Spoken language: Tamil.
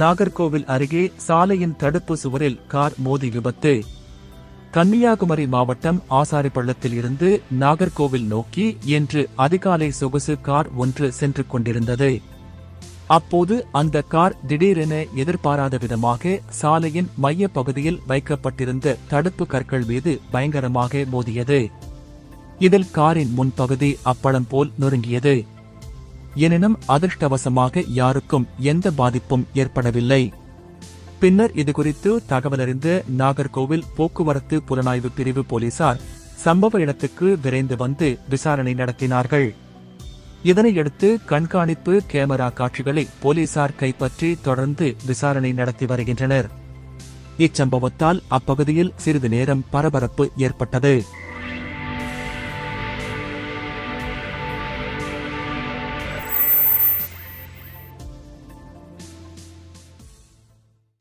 நாகர்கோவில் அருகே சாலையின் தடுப்பு சுவரில் கார் மோதி விபத்து. கன்னியாகுமரி மாவட்டம் ஆசாரிப்பள்ளத்தில் இருந்து நாகர்கோவில் நோக்கி இன்று அதிகாலை சொகுசு கார் ஒன்று சென்று கொண்டிருந்தது. அப்போது அந்த கார் திடீரென எதிர்பாராத விதமாக சாலையின் மைய பகுதியில் வைக்கப்பட்டிருந்த தடுப்பு கற்கள் மீது பயங்கரமாக மோதியது. இதில் காரின் முன்பகுதி அப்பளம் போல் நொறுங்கியது. எனினும் அதிர்ஷ்டவசமாக யாருக்கும் எந்த பாதிப்பும் ஏற்படவில்லை. பின்னர் இதுகுறித்து தகவலறிந்து நாகர்கோவில் போக்குவரத்து புலனாய்வு பிரிவு போலீசார் சம்பவ இடத்துக்கு விரைந்து வந்து விசாரணை நடத்தினார்கள். இதனையடுத்து கண்காணிப்பு கேமரா காட்சிகளை போலீசார் கைப்பற்றி தொடர்ந்து விசாரணை நடத்தி வருகின்றனர். இச்சம்பவத்தால் அப்பகுதியில் சிறிது நேரம் பரபரப்பு ஏற்பட்டது.